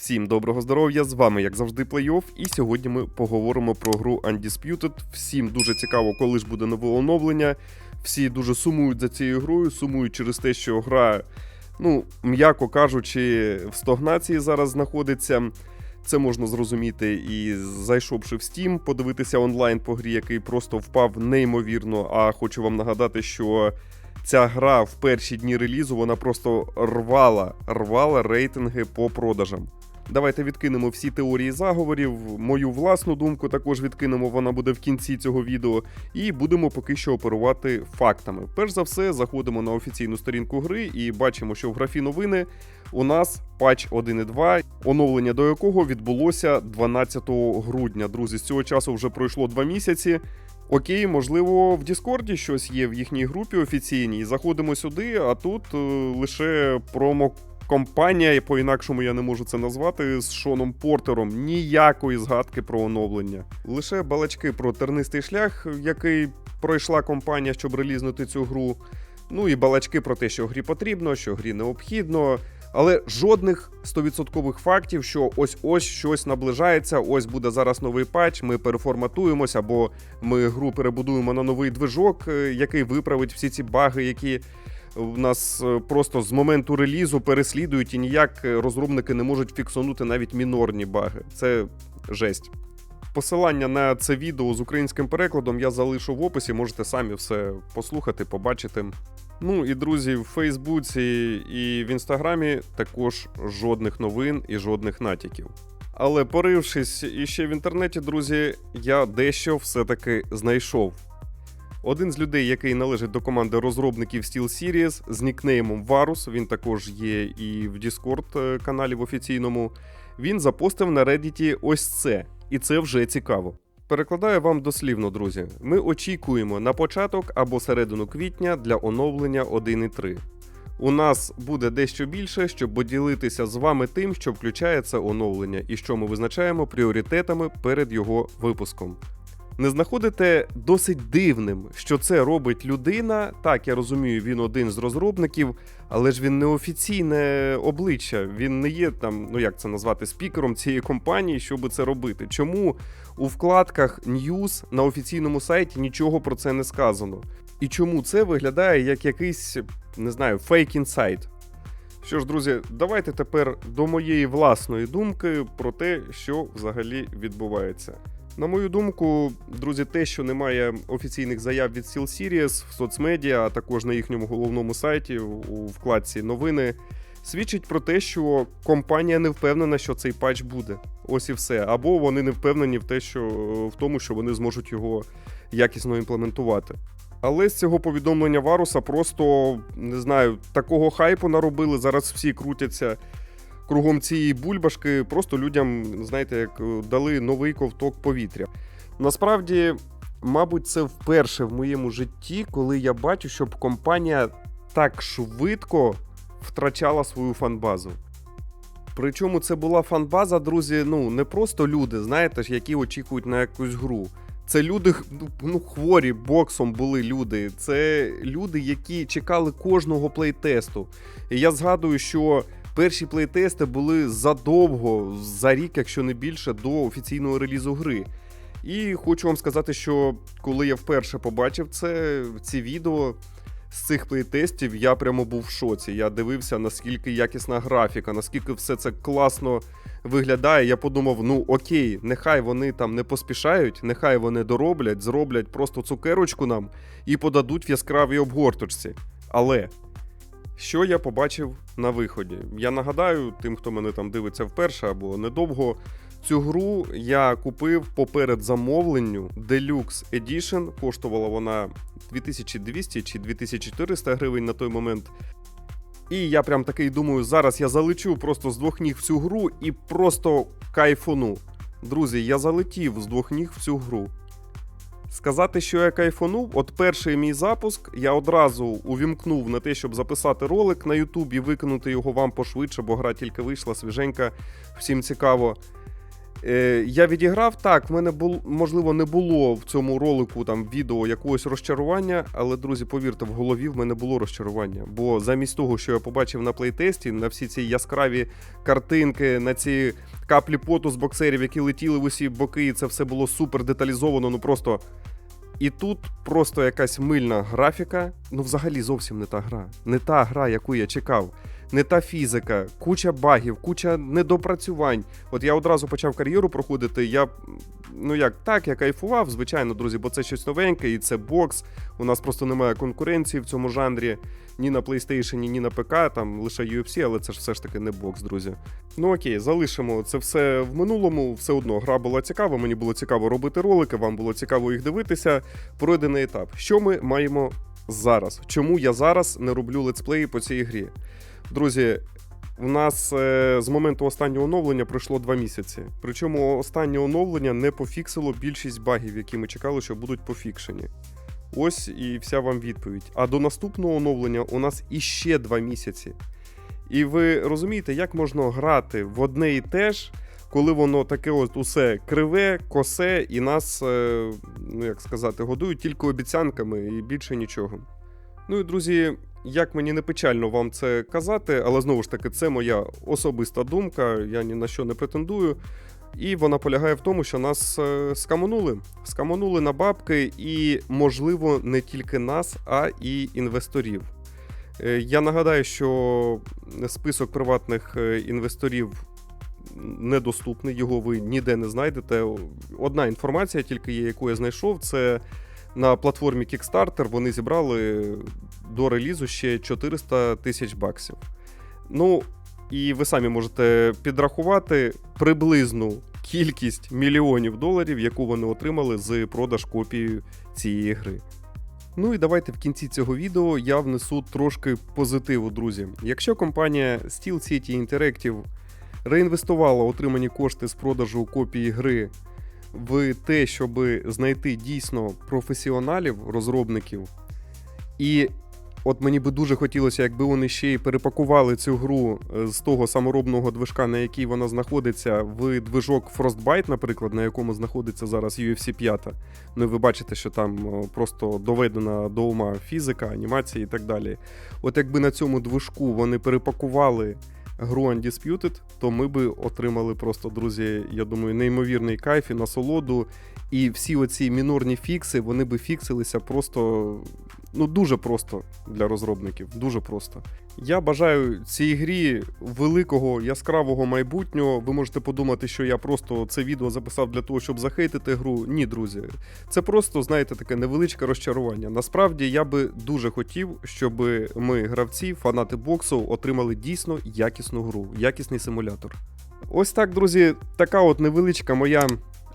Всім доброго здоров'я! З вами, як завжди, плей-офф, і сьогодні ми поговоримо про гру Undisputed. Всім дуже цікаво, коли ж буде нове оновлення. Всі дуже сумують за цією грою, сумують через те, що гра, ну, м'яко кажучи, в стогнації зараз знаходиться. Це можна зрозуміти і зайшовши в Steam, подивитися онлайн по грі, який просто впав неймовірно. А хочу вам нагадати, що ця гра в перші дні релізу вона просто рвала, рвала рейтинги по продажам. Давайте відкинемо всі теорії заговорів. Мою власну думку також відкинемо, вона буде в кінці цього відео. І будемо поки що оперувати фактами. Перш за все, заходимо на офіційну сторінку гри і бачимо, що в графі новини у нас патч 1.2, оновлення до якого відбулося 12 грудня. Друзі, з цього часу вже пройшло два місяці. Окей, можливо, в Діскорді щось є в їхній групі офіційній. Заходимо сюди, а тут е, лише промо. Компанія, по-інакшому я не можу це назвати, з Шоном Портером ніякої згадки про оновлення. Лише балачки про тернистий шлях, який пройшла компанія, щоб релізнути цю гру. Ну і балачки про те, що грі потрібно, що грі необхідно. Але жодних 100% фактів, що ось ось щось наближається, ось буде зараз новий патч, ми переформатуємося, або ми гру перебудуємо на новий движок, е, який виправить всі ці баги, які в нас е, просто з моменту релізу переслідують, і ніяк е, розробники не можуть фіксунути навіть мінорні баги. Це жесть. Посилання на це відео з українським перекладом я залишу в описі, можете самі все послухати, побачити. Ну і друзі, в Фейсбуці і в інстаграмі також жодних новин і жодних натяків. Але порившись іще в інтернеті, друзі, я дещо все-таки знайшов. Один з людей, який належить до команди розробників Steel Series з нікнеймом Varus, він також є і в Discord е, каналі в офіційному. Він запостив на Reddit ось це, і це вже цікаво. Перекладаю вам дослівно, друзі. Ми очікуємо на початок або середину квітня для оновлення 1.3. У нас буде дещо більше, щоб поділитися з вами тим, що включає це оновлення, і що ми визначаємо пріоритетами перед його випуском. Не знаходите досить дивним, що це робить людина. Так, я розумію, він один з розробників, але ж він не офіційне обличчя. Він не є там, ну як це назвати, спікером цієї компанії, щоб це робити. Чому у вкладках News на офіційному сайті нічого про це не сказано? І чому це виглядає як якийсь, не знаю, фейк інсайт? Що ж, друзі, давайте тепер до моєї власної думки про те, що взагалі відбувається. На мою думку, друзі, те, що немає офіційних заяв від Steel Series в соцмедіа, а також на їхньому головному сайті у вкладці новини, свідчить про те, що компанія не впевнена, що цей патч буде. Ось і все. Або вони не впевнені в те, що в тому, що вони зможуть його якісно імплементувати. Але з цього повідомлення Варуса просто не знаю, такого хайпу наробили. Зараз всі крутяться кругом цієї бульбашки, просто людям, знаєте, як е, дали новий ковток повітря. Насправді, мабуть, це вперше в моєму житті, коли я бачу, щоб компанія так швидко втрачала свою фанбазу. Причому це була фанбаза, друзі, ну не просто люди, знаєте які очікують на якусь гру. Це люди ну, хворі боксом були люди. Це люди, які чекали кожного плейтесту. І я згадую, що перші плейтести були задовго, за рік, якщо не більше, до офіційного релізу гри. І хочу вам сказати, що коли я вперше побачив це, ці відео з цих плейтестів, я прямо був в шоці. Я дивився, наскільки якісна графіка, наскільки все це класно виглядає. Я подумав: ну окей, нехай вони там не поспішають, нехай вони дороблять, зроблять просто цукерочку нам і подадуть в яскравій обгорточці. Але. Що я побачив на виході? Я нагадаю, тим, хто мене там дивиться вперше або недовго, цю гру я купив поперед замовленню Deluxe Edition. Коштувала вона 2200 чи 2400 гривень на той момент. І я прям такий думаю, зараз я залечу просто з двох ніг в цю гру і просто кайфону. Друзі, я залетів з двох ніг в цю гру. Сказати, що я кайфанув, от перший мій запуск я одразу увімкнув на те, щоб записати ролик на Ютубі, викинути його вам пошвидше, бо гра тільки вийшла свіженька, всім цікаво. Е, я відіграв так. В мене бул, можливо не було в цьому ролику там відео якогось розчарування, але друзі, повірте, в голові в мене було розчарування. Бо замість того, що я побачив на плейтесті, на всі ці яскраві картинки, на ці каплі поту з боксерів, які летіли в усі боки, і це все було супер деталізовано. Ну просто. І тут просто якась мильна графіка. Ну, взагалі зовсім не та гра. Не та гра, яку я чекав. Не та фізика, куча багів, куча недопрацювань. От я одразу почав кар'єру проходити. Я ну як так, я кайфував, звичайно, друзі, бо це щось новеньке, і це бокс. У нас просто немає конкуренції в цьому жанрі ні на PlayStation, ні на ПК, там лише UFC, але це ж все ж таки не бокс, друзі. Ну окей, залишимо це все в минулому. Все одно гра була цікава. Мені було цікаво робити ролики, вам було цікаво їх дивитися. Пройдений етап. Що ми маємо зараз? Чому я зараз не роблю летсплеї по цій грі? Друзі, у нас е, з моменту останнього оновлення пройшло два місяці. Причому останнє оновлення не пофіксило більшість багів, які ми чекали, що будуть пофікшені. Ось і вся вам відповідь. А до наступного оновлення у нас іще два місяці. І ви розумієте, як можна грати в одне і те ж, коли воно таке от усе криве, косе, і нас, е, ну як сказати, годують тільки обіцянками і більше нічого. Ну і друзі, як мені не печально вам це казати, але знову ж таки, це моя особиста думка, я ні на що не претендую. І вона полягає в тому, що нас е, скаманули. Скаманули на бабки, і, можливо, не тільки нас, а і інвесторів. Е, Я нагадаю, що список приватних е, інвесторів недоступний, його ви ніде не знайдете. Одна інформація, тільки є, яку я знайшов, це на платформі Kickstarter вони зібрали до релізу ще 400 тисяч баксів. Ну, і ви самі можете підрахувати приблизну кількість мільйонів доларів, яку вони отримали з продаж копії цієї гри. Ну і давайте в кінці цього відео я внесу трошки позитиву, друзі. Якщо компанія Steel City Interactive реінвестувала отримані кошти з продажу копії гри в те, щоб знайти дійсно професіоналів, розробників, і От мені би дуже хотілося, якби вони ще й перепакували цю гру е, з того саморобного движка, на якій вона знаходиться, в движок Frostbite, наприклад, на якому знаходиться зараз UFC 5. Ну і ви бачите, що там просто доведена до ума фізика, анімація і так далі. От якби на цьому движку вони перепакували гру Undisputed, то ми би отримали просто, друзі, я думаю, неймовірний кайф і насолоду. І всі оці мінорні фікси, вони би фіксилися просто ну дуже просто для розробників. Дуже просто. Я бажаю цій грі великого яскравого майбутнього. Ви можете подумати, що я просто це відео записав для того, щоб захейтити гру. Ні, друзі. Це просто, знаєте, таке невеличке розчарування. Насправді я би дуже хотів, щоб ми, гравці, фанати боксу, отримали дійсно якісну гру, якісний симулятор. Ось так, друзі, така от невеличка моя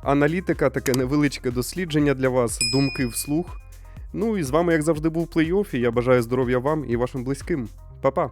аналітика, таке невеличке дослідження для вас, думки вслух. Ну і з вами, як завжди, був плей-офф, я бажаю здоров'я вам і вашим близьким. Па-па!